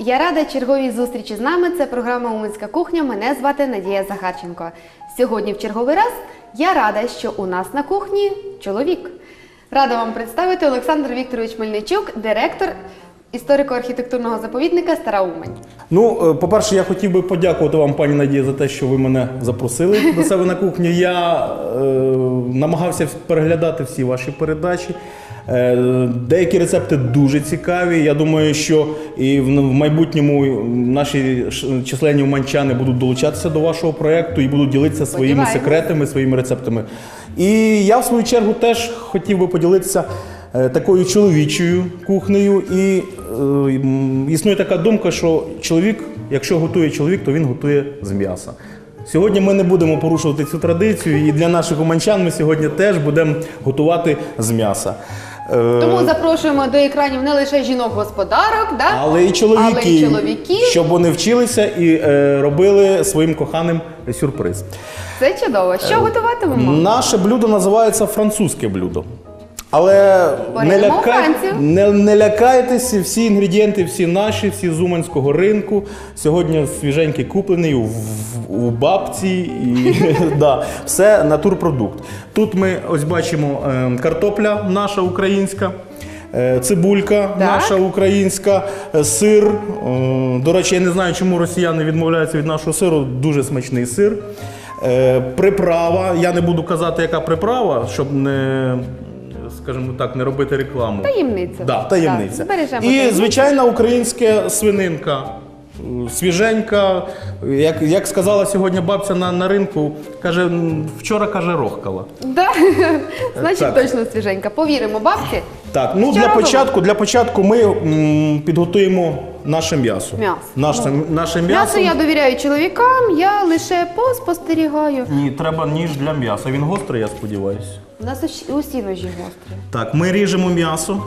Я рада черговій зустрічі з нами. Це програма Уманська кухня. Мене звати Надія Захарченко. Сьогодні в черговий раз я рада, що у нас на кухні чоловік. Рада вам представити Олександр Вікторович Мельничук, директор історико-архітектурного заповідника Стара Умань. Ну, е, по-перше, я хотів би подякувати вам, пані Надія, за те, що ви мене запросили до себе на кухню. Я е, намагався переглядати всі ваші передачі. Е, деякі рецепти дуже цікаві. Я думаю, що і в, майбутньому наші численні уманчани будуть долучатися до вашого проєкту і будуть ділитися своїми секретами, своїми рецептами. І я, в свою чергу, теж хотів би поділитися е, такою чоловічою кухнею. І е, існує така думка, що чоловік, якщо готує чоловік, то він готує з м'яса. Сьогодні ми не будемо порушувати цю традицію, і для наших уманчан ми сьогодні теж будемо готувати з м'яса. Е, Тому запрошуємо до екранів не лише жінок-господарок, да? але і чоловіки, але й чоловіків. щоб вони вчилися і е, робили своїм коханим сюрприз. Це чудово. Що готуватимемо? Наше блюдо називається французьке блюдо. Але не, ляка... Не, не лякайтеся, всі інгредієнти, всі наші, всі з Уманського ринку. Сьогодні свіженький куплений у, у бабці. І, да, все натурпродукт. Тут ми ось бачимо е, картопля наша українська. е, Цибулька наша українська, е, сир. Е, До речі, я не знаю, чому росіяни відмовляються від нашого сиру. Дуже смачний сир. Приправа. Я не буду казати, яка приправа, щоб не, скажімо так, не робити рекламу. Таємниця. Да, таємниця. Так, збережемо І таємницю. звичайна українська свининка. Е, Свіженька, як, як сказала сьогодні бабця на, на ринку, каже, «М, вчора каже, рохкала. Да. Значить, Так. точно свіженька. Повіримо бабці. Так, ну Що для робимо? початку, для початку ми м, підготуємо наше м'ясо. М'ясо. Наше, наше М'ясо м'ясо. я довіряю чоловікам, я лише поспостерігаю. Ні, треба ніж для м'яса. Він гострий, я сподіваюся. У нас усі- усі ножі гострі. Так, ми ріжемо м'ясо.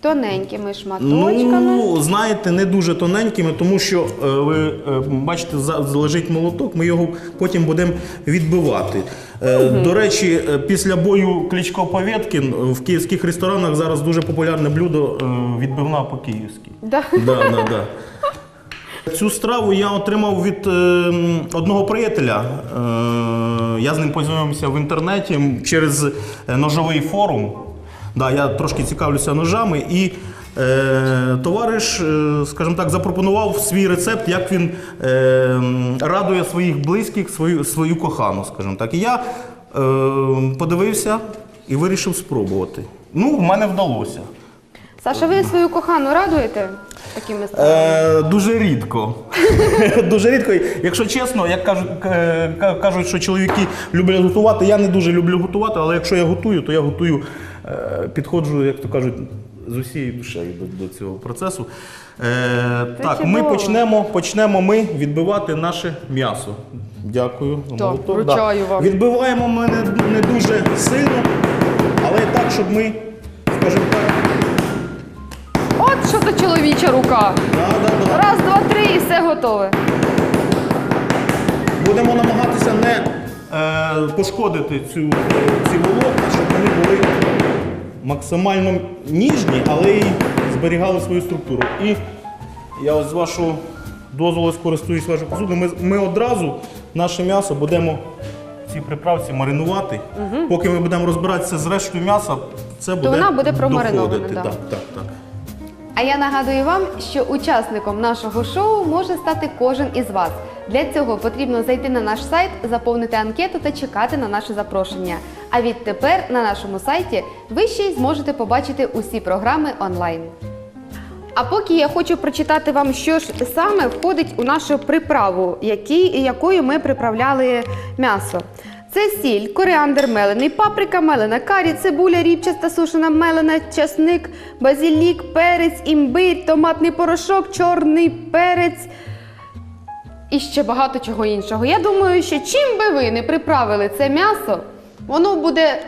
Тоненькими шматочками. Ну, знаєте, не дуже тоненькими, тому що е, ви е, бачите, за- лежить молоток, ми його потім будемо відбивати. Е, До речі, е, після бою Кличко Повєткін в київських ресторанах зараз дуже популярне блюдо е, відбивна по-київськи. Да. Да, да, да. Цю страву я отримав від е, одного приятеля. Е, я з ним познайомився в інтернеті через е, ножовий форум. Да, я трошки цікавлюся ножами. І е, товариш, е, скажімо так, запропонував свій рецепт, як він е, радує своїх близьких, свою, свою кохану, скажімо так. І я е, подивився і вирішив спробувати. Ну, в мене вдалося. Саша, ви свою кохану радуєте такими? Е, дуже рідко. дуже рідко. Якщо чесно, як кажуть, е, кажуть, що чоловіки люблять готувати, я не дуже люблю готувати, але якщо я готую, то я готую, е, підходжу, як то кажуть, з усією душею до, до цього процесу. Е, так, ми почнемо, почнемо ми відбивати наше м'ясо. Дякую. молоток. вручаю вам. Відбиваємо ми не, не дуже сильно, але так, щоб ми, скажімо так, От що то чоловіча рука. Раз, два, три і все готове. Будемо намагатися не е, пошкодити цю, ці волокна, щоб вони були максимально ніжні, але й зберігали свою структуру. І я ось з вашого дозволу скористуюсь вашою посудою. Ми, ми одразу наше м'ясо будемо в цій приправці маринувати. Поки ми будемо розбиратися з рештою м'яса, це буде вона буде промаринована, доходити. да. Так, так, так. А я нагадую вам, що учасником нашого шоу може стати кожен із вас. Для цього потрібно зайти на наш сайт, заповнити анкету та чекати на наше запрошення. А відтепер на нашому сайті ви ще й зможете побачити усі програми онлайн. А поки я хочу прочитати вам, що ж саме входить у нашу приправу, якою ми приправляли м'ясо. Це сіль, коріандр мелений, паприка мелена, карі, цибуля, ріпчаста сушена мелена, часник, базилік, перець, імбир, томатний порошок, чорний перець і ще багато чого іншого. Я думаю, що чим би ви не приправили це м'ясо, воно буде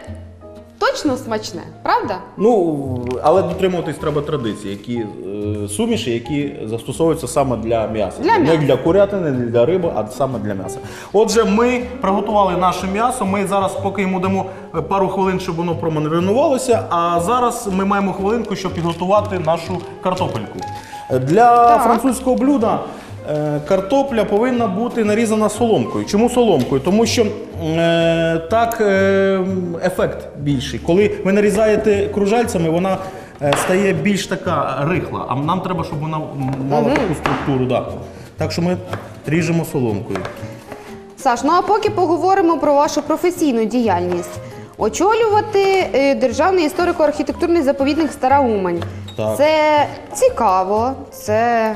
точно смачне, правда? Ну, але дотримуватись треба традицій, які е, суміші, які застосовуються саме для м'яса. Для Не м'яса. для курятини, не для риби, а саме для м'яса. Отже, ми приготували наше м'ясо. Ми зараз поки йому дамо е, пару хвилин, щоб воно промаринувалося. А зараз ми маємо хвилинку, щоб підготувати нашу картопельку. Для французького блюда картопля повинна бути нарізана соломкою. Чому соломкою? Тому що е, так е, ефект більший. Коли ви нарізаєте кружальцями, вона е, стає більш така рихла. А нам треба, щоб вона мала таку структуру. Да. Так що ми ріжемо соломкою. Саш, ну а поки поговоримо про вашу професійну діяльність. Очолювати е, Державний історико-архітектурний заповідник Стара Умань. Так. Це цікаво, це.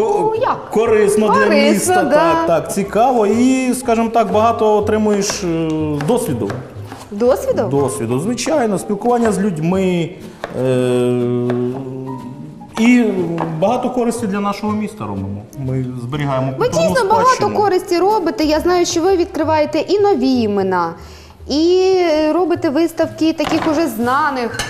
Ну, Ко- як? Корисно, для Корисно, міста, да. так, так, цікаво і, скажімо так, багато отримуєш е, досвіду. Досвіду? Досвіду, звичайно, спілкування з людьми. Е- і багато користі для нашого міста робимо. Ми зберігаємо Ви культурну дійсно багато спадщину. користі робите. Я знаю, що ви відкриваєте і нові імена, і е, робите виставки таких уже знаних,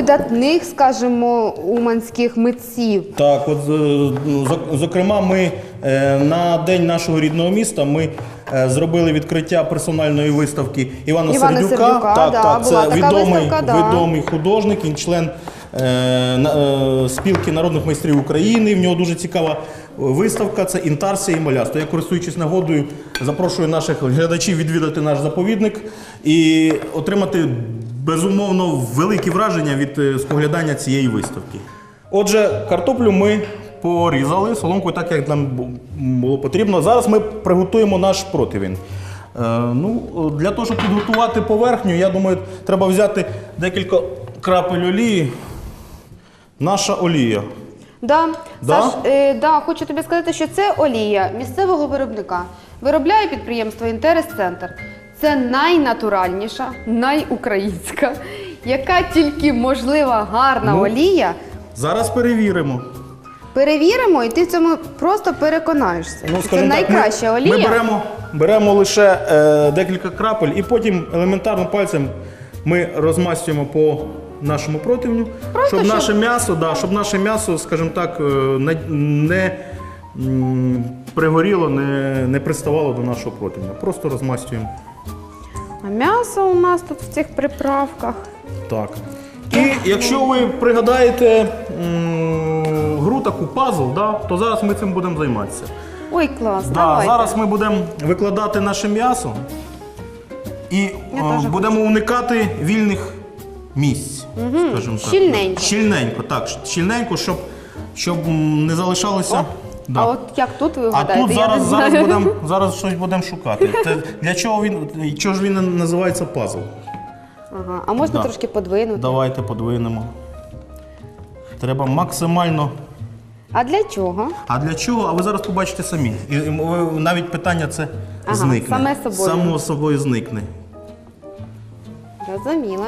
видатних, скажімо, уманських митців. Так, от е, ну, зокрема, ми е, на день нашого рідного міста ми е, зробили відкриття персональної виставки Івана, Івана Сердюка. Сердюка, так, да, так, була це така відомий, виставка, да. художник, він член на- спілки народних майстрів України. В нього дуже цікава виставка. Це інтарсія і маляство. Я користуючись нагодою, запрошую наших глядачів відвідати наш заповідник і отримати безумовно великі враження від е, споглядання цієї виставки. Отже, картоплю ми порізали соломкою так, як нам було потрібно. Зараз ми приготуємо наш противень. Е, ну, для того, щоб підготувати поверхню, я думаю, треба взяти декілька крапель олії. Наша олія. Да. Да? Саш, е, да, хочу тобі сказати, що це олія місцевого виробника. Виробляє підприємство Інтерес Центр. Це найнатуральніша, найукраїнська, яка тільки можлива гарна Ну. олія. Зараз перевіримо. Перевіримо, і ти в цьому просто переконаєшся. Ну, це скажімо так, найкраща ми, олія. Ми беремо, беремо лише е, декілька крапель і потім елементарно пальцем ми розмастюємо по нашому противню, Просто щоб щоб- наше м'ясо, да, щоб наше м'ясо, скажімо так, е, не, не м, пригоріло, не, не приставало до нашого противня. Просто розмастюємо. А м'ясо у нас тут в цих приправках. Так. І якщо ви пригадаєте м, гру таку пазл, да, то зараз ми цим будемо займатися. Ой, клас. Да, давайте. зараз ми будемо викладати наше м'ясо і Я е, теж будемо уникати вільних місць. Скажімо так. Щільненько. Щільненько, так, щільненько, щоб, щоб м, не залишалося. Да. А от як тут ви А тут я зараз, не зараз, будемо, зараз щось будемо шукати. Це, для чого він, чого ж він називається пазл? Ага. А можна Да. трошки подвинути? Давайте подвинемо. Треба максимально. А для чого? А для чого? А ви зараз побачите самі. І і ви- навіть питання це Ага, зникне. саме собою. Само собою зникне. Розуміла.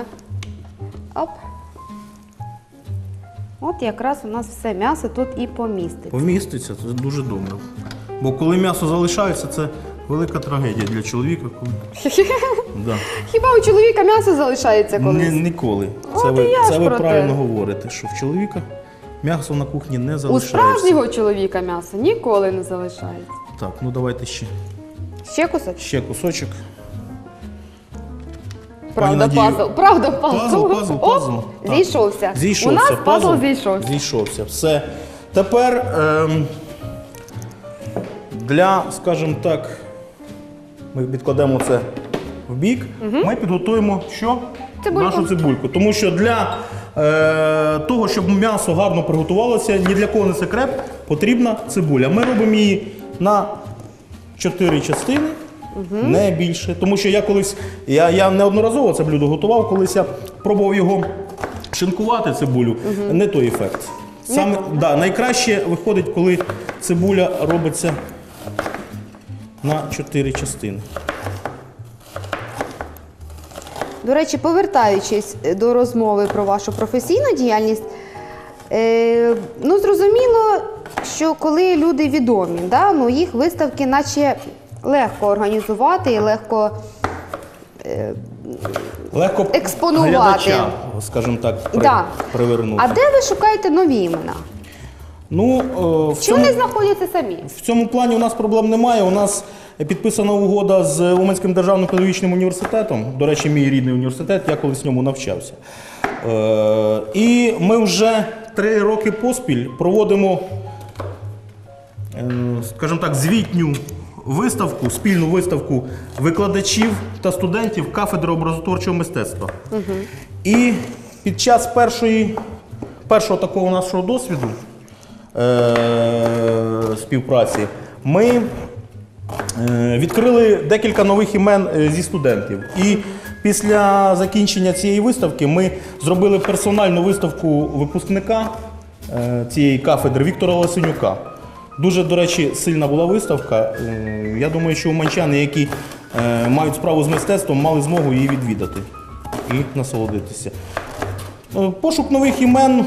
Оп. От якраз у нас все м'ясо тут і поміститься. Поміститься, це дуже добре. Бо коли м'ясо залишається, це велика трагедія для чоловіка. Да. Хіба у чоловіка м'ясо залишається колись? Ні, ніколи. От Це і ви, я це ж ви про те. правильно говорите, що в чоловіка м'ясо на кухні не У залишається. справжнього чоловіка м'ясо ніколи не залишається. Так, ну давайте ще, Ще кусок? ще кусочок. Правда, пазл. Правда, пазл. Пазл, пазл, Оп, пазл. Так. Зійшовся. Зійшовся. У нас пазл зійшовся. Зійшовся. Все. Тепер ем, для, скажімо так, ми відкладемо це в бік. Ми підготуємо що? Цибульку. Нашу цибульку. Тому що для е, того, щоб м'ясо гарно приготувалося, ні для кого не секрет, потрібна цибуля. Ми робимо її на чотири частини. Не більше. Тому що я колись, я, я неодноразово це блюдо готував, колись я пробував його шинкувати цибулю, не той ефект. Саме, да, найкраще виходить, коли цибуля робиться на чотири частини. До речі, повертаючись до розмови про вашу професійну діяльність, е, ну зрозуміло, що коли люди відомі, да, ну, їх виставки наче легко організувати і легко. Легко Експонувати. глядача, скажімо так, при, Да. привернути. А де ви шукаєте нові імена? Ну, е, в, Чи цьому, вони знаходяться самі? в цьому плані у нас проблем немає. У нас підписана угода з Уманським державним педагогічним університетом. До речі, мій рідний університет, я колись в ньому навчався. Е, і ми вже три роки поспіль проводимо, е, скажімо так, звітню виставку, спільну виставку викладачів та студентів кафедри образотворчого мистецтва. І під час першої, першого такого нашого досвіду е, співпраці ми е, відкрили декілька нових імен е, зі студентів. І після закінчення цієї виставки ми зробили персональну виставку випускника е, цієї кафедри Віктора Ласенюка. Дуже, до речі, сильна була виставка. Е, Я думаю, що уманчани, які е, мають справу з мистецтвом, мали змогу її відвідати і насолодитися. Е, Пошук нових імен,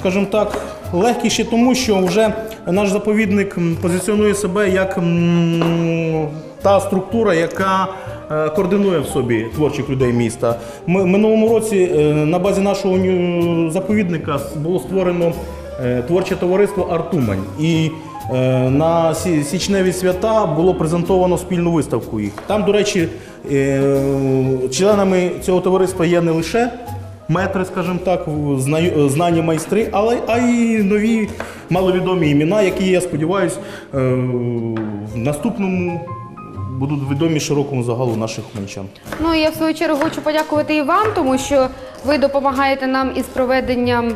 скажімо так, легкий ще тому, що вже наш заповідник позиціонує себе як та структура, яка координує в собі творчих людей міста. Ми минулому році на базі нашого заповідника було створено творче товариство Артумань. І на січневі свята було презентовано спільну виставку їх. Там, до речі, е, членами цього товариства є не лише метри, скажімо так, знані майстри, але а й нові маловідомі імена, які, я сподіваюся, е, в наступному будуть відомі широкому загалу наших уманчан. Ну і я в свою чергу хочу подякувати і вам, тому що ви допомагаєте нам із проведенням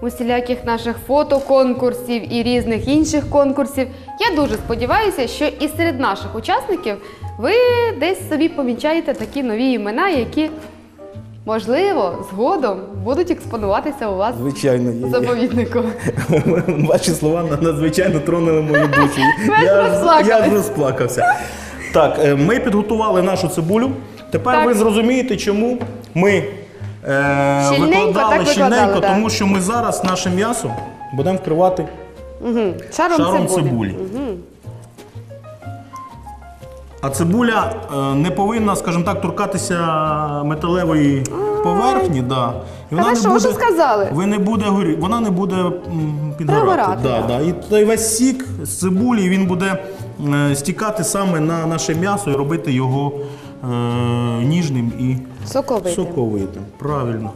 усіляких наших фотоконкурсів і різних інших конкурсів. Я дуже сподіваюся, що і серед наших учасників ви десь собі помічаєте такі нові імена, які, можливо, згодом будуть експонуватися у вас Звичайно, є. заповіднику. Ваші слова надзвичайно тронули мою душу. Я, ж- розплакались. я ж розплакався. Так, е, ми підготували нашу цибулю. Тепер Так. ви зрозумієте, чому ми е, Щільненько викладали так щільненько, викладали, тому що ми зараз наше м'ясо будемо вкривати Угу. Шаром, шаром цибулі. цибулі. А цибуля е, не повинна, скажімо так, торкатися металевої поверхні. Да. І ви що, ви що сказали? Ви не буде горі, вона не буде м, підгорати. Пригорати, Да, да. да. І той весь сік з цибулі він буде е, стікати саме на наше м'ясо і робити його е, ніжним і Соковитим. соковитим. Правильно.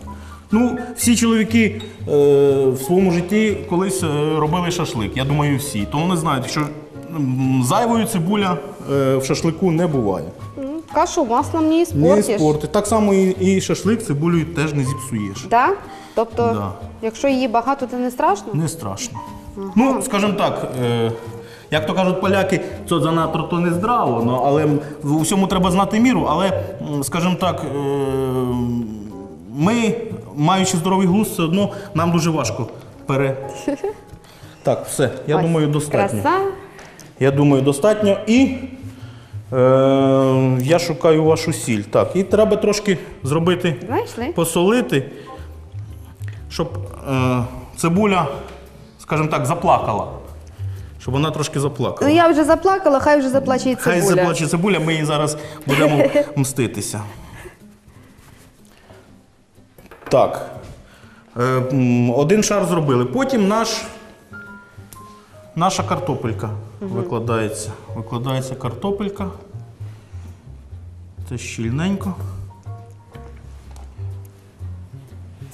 Ну, всі чоловіки е, в своєму житті колись е, робили шашлик. Я думаю, всі. То вони знають, що м, зайвою цибуля е, в шашлику не буває. М, Кашу маслом не Не іспортиш. спорти. Так само і, і шашлик цибулею теж не зіпсуєш. Да? Тобто, Да. якщо її багато, то не страшно? Не страшно. Ну, скажімо так, е, як то кажуть поляки, це занадто то не здраво, ну, але в усьому треба знати міру. Але, скажімо так, е, ми, маючи здоровий глузд, все одно нам дуже важко пере. Так, все, я Ось, думаю, достатньо. Краса. Я думаю, достатньо. І е, я шукаю вашу сіль. Так, і треба трошки зробити Знайшли? посолити, щоб е, цибуля, скажімо так, заплакала. Щоб вона трошки заплакала. Ну я вже заплакала, хай вже заплаче і цибуля. Хай заплаче цибуля, ми її зараз будемо мститися. Так. Е, один шар зробили. Потім наш, наша картопелька викладається. Викладається картопелька. Це щільненько.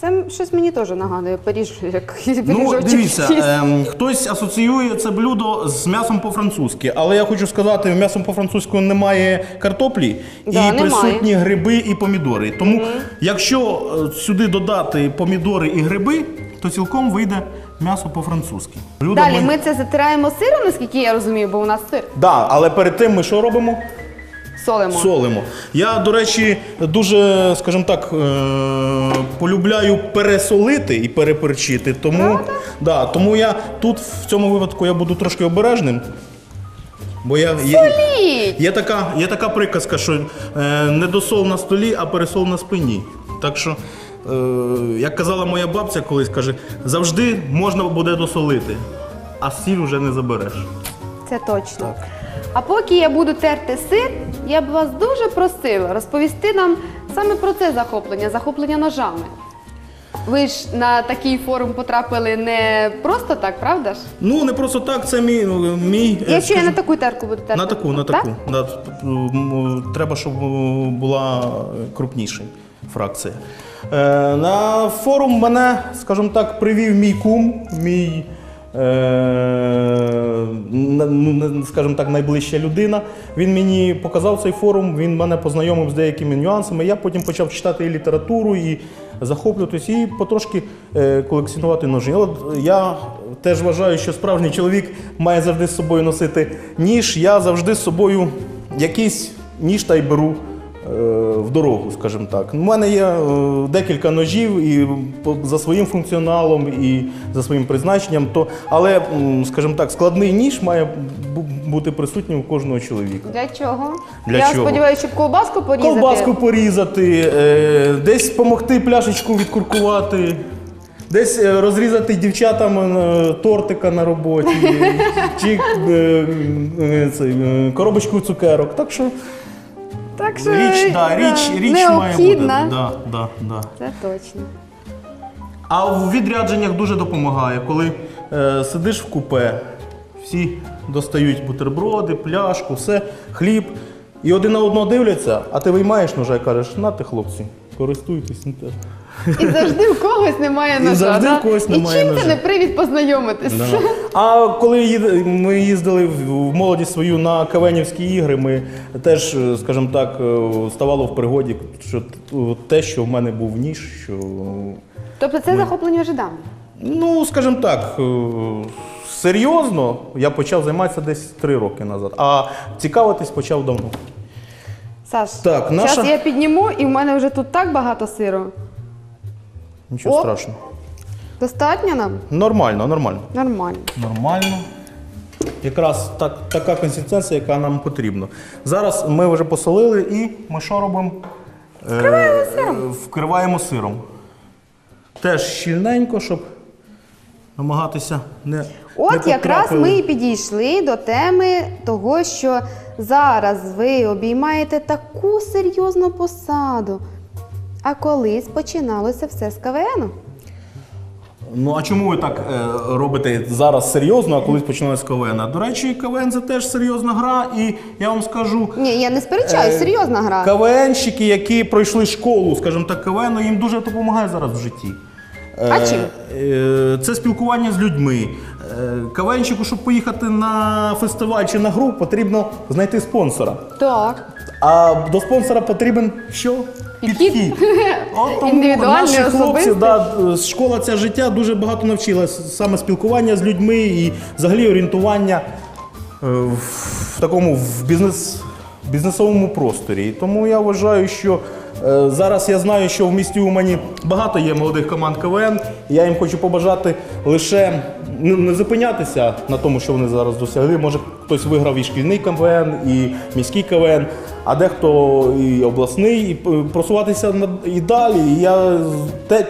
Це щось мені теж нагадує Паріж, як Ну, пиріжочок дивіться, якийсь. ем, хтось асоціює це блюдо з м'ясом по-французьки, але я хочу сказати, м'ясом по-французьку немає картоплі Да, і немає. присутні гриби і помідори. Тому, якщо е, сюди додати помідори і гриби, то цілком вийде м'ясо по-французьки. Блюдо Далі ми це затираємо сиром, наскільки я розумію, бо у нас сир. Да, але перед тим ми що робимо? Солимо. Солимо. Я, до речі, дуже, скажімо так, е, полюбляю пересолити і переперчити. Тому, да, тому я тут в цьому випадку я буду трошки обережним. Бо я, є, є, така, є така приказка, що е, не досол на столі, а пересол на спині. Так що, е, як казала моя бабця колись, каже, завжди можна буде досолити, а сіль вже не забереш. Це точно. А поки я буду терти сир, я б вас дуже просила розповісти нам саме про це захоплення, захоплення ножами. Ви ж на такий форум потрапили не просто так, правда ж? Ну, не просто так, це мій. мій е, Якщо я на таку терку буду терти. На таку, на таку. Да, т- т- м, треба, щоб е, була крупніша фракція. Е, на форум мене, скажімо так, привів мій кум, мій, ну, скажімо так, найближча людина. Він мені показав цей форум, він мене познайомив з деякими нюансами. Я потім почав читати і літературу, і захоплюватись, і потрошки е, колекціонувати ножі. От я теж вважаю, що справжній чоловік має завжди з собою носити ніж. Я завжди з собою якийсь ніж та й беру е, в дорогу, скажімо так. У мене є е, декілька ножів і за своїм функціоналом, і за своїм призначенням. То, але, скажімо так, складний ніж має бути присутнім у кожного чоловіка. Для чого? Для я чого? сподіваюся, щоб ковбаску порізати. Ковбаску порізати, е, десь допомогти пляшечку відкуркувати, десь е, розрізати дівчатам е, тортика на роботі, чи е, е, е, коробочку цукерок. Так що Так що річ, да, да, річ, річ має бути. необхідна. Да, да, да. Це точно. А в відрядженнях дуже допомагає, коли е, сидиш в купе, всі достають бутерброди, пляшку, все, хліб. І один на одного дивляться, а ти виймаєш ножа і кажеш, нате, хлопці, користуйтесь. ну, те». І завжди в когось немає І ножа. завжди в когось немає І чим ножа. це не привід познайомитись? Да. А коли їд- ми їздили в в молодість свою на Кавенівські ігри, ми теж, е, скажімо так, е, ставало в пригоді, що т- те, що в мене був ніж, що Тобто це захоплення давно. Ну, скажімо так, е, серйозно я почав займатися десь три роки назад, а цікавитись почав давно. Саш, Так, наша- зараз я підніму, і в мене вже тут так багато сиру. Нічого Оп. страшного. Достатньо нам? Нормально, нормально. Нормально. Нормально. Якраз так, така консистенція, яка нам потрібна. Зараз ми вже посолили і ми що робимо? Вкриваємо сиром. Вкриваємо сиром. Теж щільненько, щоб намагатися не. не От якраз ми і підійшли до теми того, що зараз ви обіймаєте таку серйозну посаду. А колись починалося все з КВНу. Ну а чому ви так е, робите зараз серйозно, а колись починали з КВН? До речі, КВН це теж серйозна гра, і я вам скажу. Ні, я не сперечаюсь, Е, серйозна гра. КВНщики, які пройшли школу, скажімо так, КВН, їм дуже допомагає зараз в житті. Е, А чим? е, Це спілкування з людьми. Е, КВНщику, щоб поїхати на фестиваль чи на гру, потрібно знайти спонсора. Так. А до спонсора потрібен що? Підхід. От тому Індивідуальний, наші хлопці, особистий. да, школа це життя дуже багато навчилась саме спілкування з людьми і взагалі орієнтування е, в такому в бізнес, бізнесовому просторі. І тому я вважаю, що е, зараз я знаю, що в місті Умані багато є молодих команд КВН. Я їм хочу побажати лише не, зупинятися на тому, що вони зараз досягли. Може, хтось виграв і шкільний КВН, і міський КВН, а дехто і обласний, і просуватися і далі. І я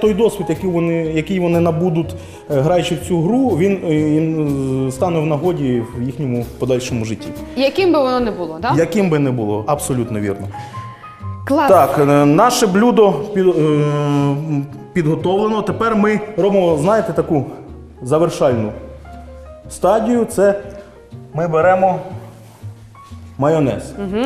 той досвід, який вони, який вони набудуть, е, граючи в цю гру, він їм е, стане в нагоді в їхньому подальшому житті. Яким би воно не було, так? Яким би не було, абсолютно вірно. Клас. Так, е, наше блюдо е, підготовлено. Тепер ми робимо, знаєте, таку завершальну стадію. Це ми беремо майонез. Угу.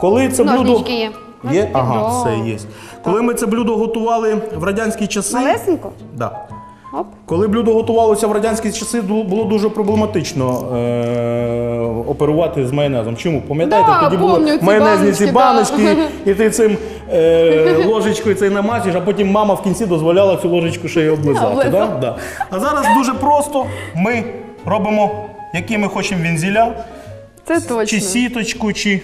Коли це блюдо. Ножнички є. Є? Ага, все є. Коли ми це блюдо готували в радянські часи. Малесенько? Да. Оп. Коли блюдо готувалося в радянські часи, було дуже проблематично е- оперувати з майонезом. Чому? Пам'ятаєте, Да, тоді були ці майонезні ці баночки, баночки, і ти цим е- ложечкою цей намазиш, а потім мама в кінці дозволяла цю ложечку ще й облизати. Да? Да. А зараз дуже просто ми робимо, які ми хочемо вінзіля, Це точно. чи сіточку, чи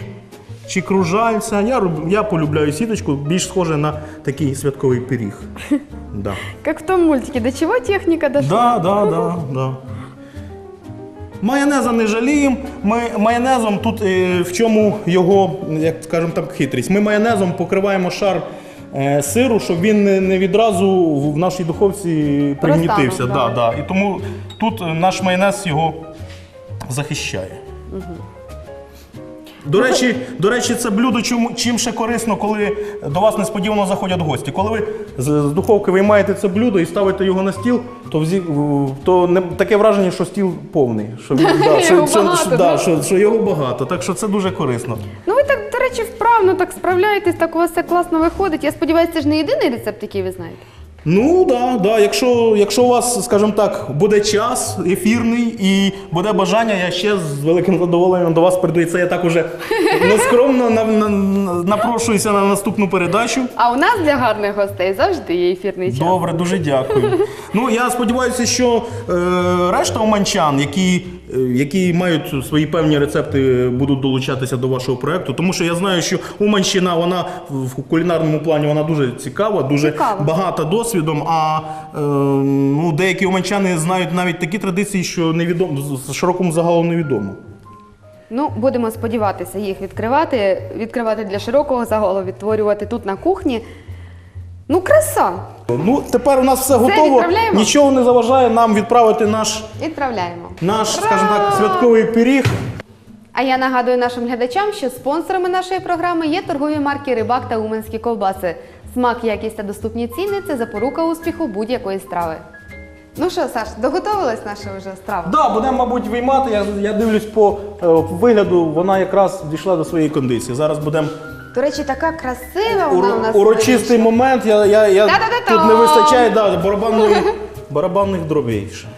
чи кружальця. Я, роб- я полюбляю сіточку, більш схоже на такий святковий пиріг. Да. Як в тому мультикі, до чого техніка дошла? Да, да, да, да. Майонеза не жаліємо. Ми майонезом тут е, в чому його, як скажемо так, хитрість. Ми майонезом покриваємо шар е, сиру, щоб він не, не відразу в в нашій духовці пригнітився. Розтанув, Да, да. І тому тут е, наш майонез його захищає. До речі, до речі, це блюдо чим, чим ще корисно, коли до вас несподівано заходять гості. Коли ви з, з духовки виймаєте це блюдо і ставите його на стіл, то, взі, то не, таке враження, що стіл повний. Що, він- да, що, Його що, багато, що, да? да, що, що його багато. Так що це дуже корисно. Ну ви так, до речі, вправно так справляєтесь, так у вас все класно виходить. Я сподіваюся, це ж не єдиний рецепт, який ви знаєте. Ну да, да. Якщо, якщо у вас, скажімо так, буде час ефірний і буде бажання, я ще з великим задоволенням до вас прийду. І це я так уже нескромно на, на, напрошуюся на наступну передачу. А у нас для гарних гостей завжди є ефірний час. Добре, дуже дякую. Ну я сподіваюся, що е, решта оманчан, які, які мають свої певні рецепти, будуть долучатися до вашого проекту. Тому що я знаю, що Уманщина вона в кулінарному плані вона дуже цікава, дуже Цікава. багата досвідом. А е, ну, деякі уманчани знають навіть такі традиції, що невідомо широкому загалу невідомо. Ну, будемо сподіватися їх відкривати, відкривати для широкого загалу, відтворювати тут на кухні. Ну, краса! Ну тепер у нас все готово. відправляємо? Нічого не заважає нам відправити наш, Відправляємо. наш, скажімо так, святковий пиріг. А я нагадую нашим глядачам, що спонсорами нашої програми є торгові марки Рибак та Уменські ковбаси. Смак, якість та доступні ціни це запорука успіху будь-якої страви. Ну що, Саш, доготовилась наша вже страва? Да, будемо, мабуть, виймати. Я, я дивлюсь по е, вигляду, вона якраз дійшла до своєї кондиції. Зараз будемо До речі, така красива вона у нас. урочистий момент. Я, я, я, Та-та-та-та! тут не вистачає да, барабанної, барабанних дробей. ще.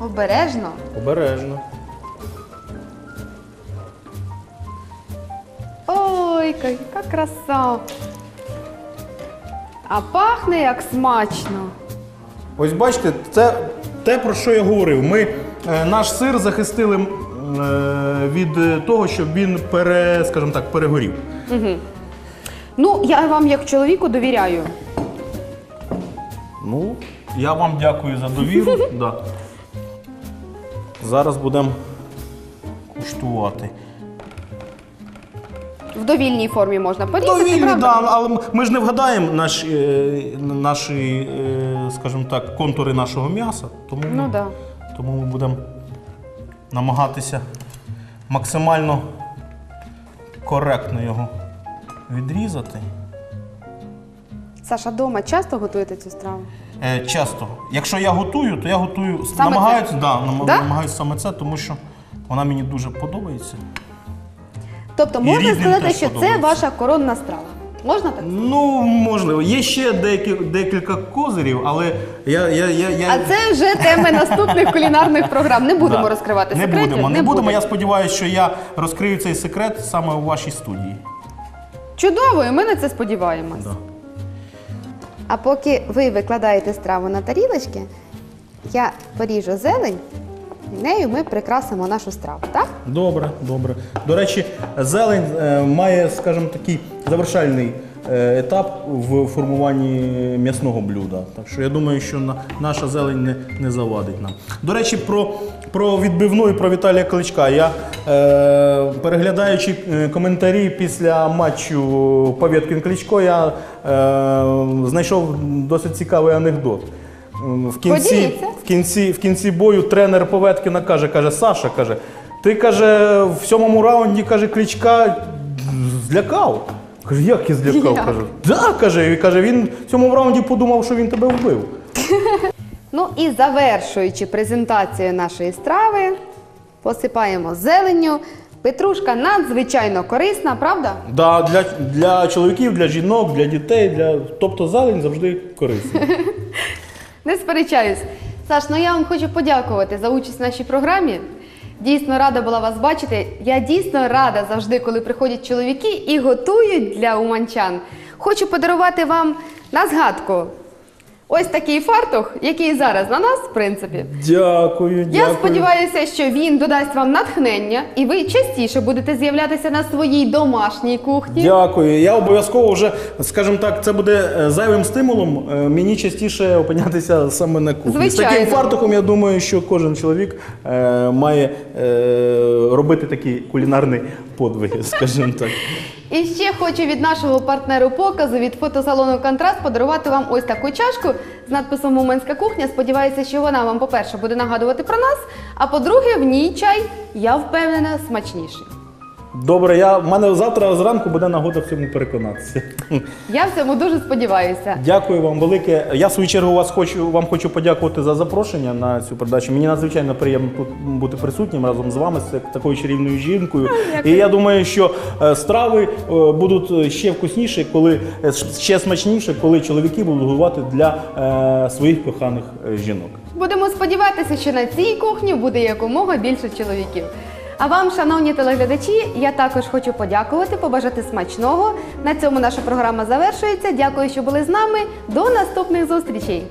Обережно. Обережно. Ой, яка краса. А пахне як смачно. Ось бачите, це те, про що я говорив. Ми е, наш сир захистили від е, того, щоб він пере, скажімо так, перегорів. Ну, я вам як чоловіку довіряю. Ну, я вам дякую за довіру. да. Зараз будемо куштувати. В довільній формі можна порізати, Довільні, правда? да, але ми ж не вгадаємо наші, е, наші е, скажімо так, контури нашого м'яса, тому, ми- Ну да. тому ми будемо намагатися максимально коректно його відрізати. Саша, дома часто готуєте цю страву? Е, часто. Якщо я готую, то я готую Саме намагаюся, це? да, нам- Да? намагаюся саме це, тому що вона мені дуже подобається. Тобто І можна сказати, теж що це подобається. ваша коронна страва. Можна так? Ну, можливо. Є ще деякі, декілька козирів, але я. я, я, я... А це вже теми наступних кулінарних програм. Не будемо Да. розкривати не секретів. Будемо, не будемо. Я сподіваюся, що я розкрию цей секрет саме у вашій студії. Чудово, і ми на це сподіваємось. Да. А поки ви викладаєте страву на тарілочки, я поріжу зелень, нею ми прикрасимо нашу страву, так? Добре, добре. До речі, зелень е, має, скажімо, такий завершальний е, етап в формуванні м'ясного блюда. Так що я думаю, що на, наша зелень не, не завадить нам. До речі, про, про відбивну і про Віталія Кличка. Я е, переглядаючи е, коментарі після матчу Павєткін Кличко, я е, знайшов досить цікавий анекдот. В кінці, Поділіться. в кінці, в кінці бою тренер Поветкіна каже, каже, Саша, каже, ти каже, в сьомому раунді каже, Кличка злякав. Каже, як я злякав? Як? Каже, да, каже, і каже, він в цьому раунді подумав, що він тебе вбив. Ну і завершуючи презентацію нашої страви, посипаємо зеленню. Петрушка надзвичайно корисна, правда? Да, для, для чоловіків, для жінок, для дітей, для... тобто зелень завжди корисна. Не сперечаюсь. Саш, ну я вам хочу подякувати за участь в нашій програмі. Дійсно рада була вас бачити. Я дійсно рада завжди, коли приходять чоловіки і готують для уманчан. Хочу подарувати вам на згадку Ось такий фартух, який зараз на нас, в принципі. Дякую, дякую. Я сподіваюся, що він додасть вам натхнення, і ви частіше будете з'являтися на своїй домашній кухні. Дякую. Я обов'язково вже, скажімо так, це буде е, зайвим стимулом е, мені частіше опинятися саме на кухні. З таким фартухом, я думаю, що кожен чоловік е, має е, робити такі кулінарні подвиги, скажімо так. І ще хочу від нашого партнеру показу від фотосалону Контраст подарувати вам ось таку чашку з надписом Муменська кухня. Сподіваюся, що вона вам, по-перше, буде нагадувати про нас, а по-друге, в ній чай, я впевнена, смачніший. Добре, я, в мене завтра зранку буде нагода в цьому переконатися. Я в цьому дуже сподіваюся. Дякую вам велике. Я в свою чергу вас хочу вам хочу подякувати за запрошення на цю передачу. Мені надзвичайно приємно тут бути присутнім разом з вами, з такою чарівною жінкою. І я думаю, що е, страви е, будуть ще вкусніші, коли е, ще смачніше, коли чоловіки будуть готувати для е, своїх коханих е, жінок. Будемо сподіватися, що на цій кухні буде якомога більше чоловіків. А вам, шановні телеглядачі, я також хочу подякувати, побажати смачного. На цьому наша програма завершується. Дякую, що були з нами. До наступних зустрічей!